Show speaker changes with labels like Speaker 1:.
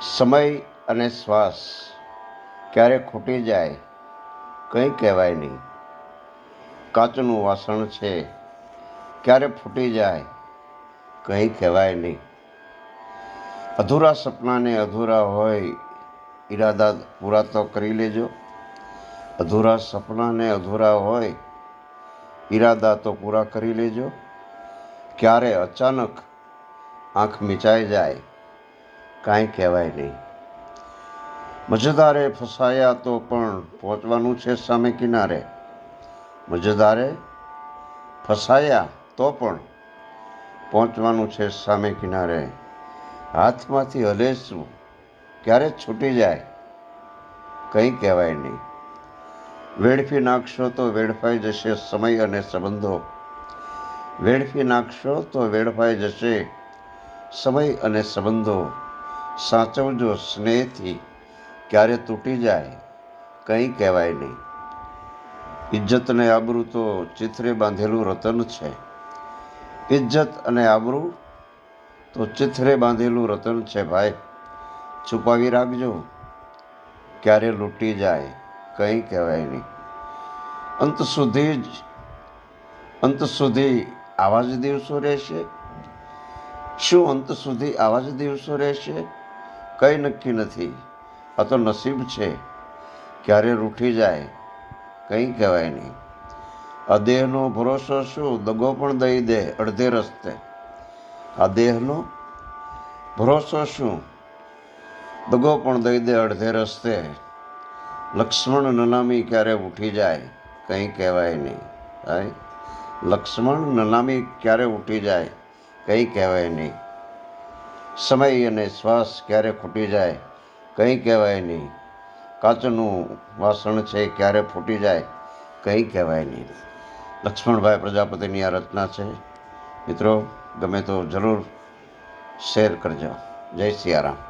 Speaker 1: સમય અને શ્વાસ ક્યારે ખૂટી જાય કંઈ કહેવાય નહીં. કાચનું વાસણ છે, ક્યારે ફૂટી જાય કંઈ કહેવાય નહીં. અધૂરા સપનાને અધૂરા હોય ઈરાદા પૂરા તો કરી લેજો. અધૂરા સપનાને અધૂરા હોય ઈરાદા તો પૂરા કરી લેજો. ક્યારે અચાનક આંખ મિચાઈ જાય કાંઈ કહેવાય નહીં. મજેદારે ફસાયા તો પણ પહોંચવાનું છે સામે કિનારે. મજેદારે ફસાયા તો પણ પહોંચવાનું છે સામે કિનારે. હાથમાંથી હલેશું ક્યારે છૂટી જાય કંઈ કહેવાય નહીં. વેડફી નાખશો તો વેડફાઈ જશે સમય અને સંબંધો. વેડફી નાખશો તો વેડફાઈ જશે સમય અને સંબંધો. સાચવજો સ્નેહથી. ક્યારે તૂટી જાય, કંઈ કહેવાય નહીં. ઇજ્જત અને આબરૂ તો ચિત્રે બાંધેલું રતન છે. ઇજ્જત અને આબરૂ તો ચિત્રે બાંધેલું રતન છે ભાઈ. છુપાવી રાખજો. ક્યારે લૂંટી જાય, કંઈ કહેવાય નહીં. અંત સુધી જ, અંત સુધી આવા જ દિવસો રહેશે. શું અંત સુધી આવા જ દિવસો રહેશે? કંઈ નક્કી નથી. આ તો નસીબ છે. ક્યારે રૂઠી જાય, કંઈ કહેવાય નહીં. આ દેહનો ભરોસો શું? દગો પણ દઈ દે અડધે રસ્તે. આ દેહનો ભરોસો શું? દગો પણ દઈ દે અડધે રસ્તે. લક્ષ્મણ નનામી ક્યારે ઉઠી જાય, કંઈ કહેવાય નહીં. હા લક્ષ્મણ નનામી ક્યારે ઉઠી જાય, કંઈ કહેવાય નહીં. સમય અને શ્વાસ ક્યારે ખૂટી જાય, કંઈ કહેવાય નહીં. કાચનું વાસણ છે ક્યારે ફૂટી જાય, કંઈ કહેવાય નહીં. લક્ષ્મણભાઈ પ્રજાપતિની આ રચના છે. મિત્રો, ગમે તો જરૂર શેર કરજો. જય સિયારામ.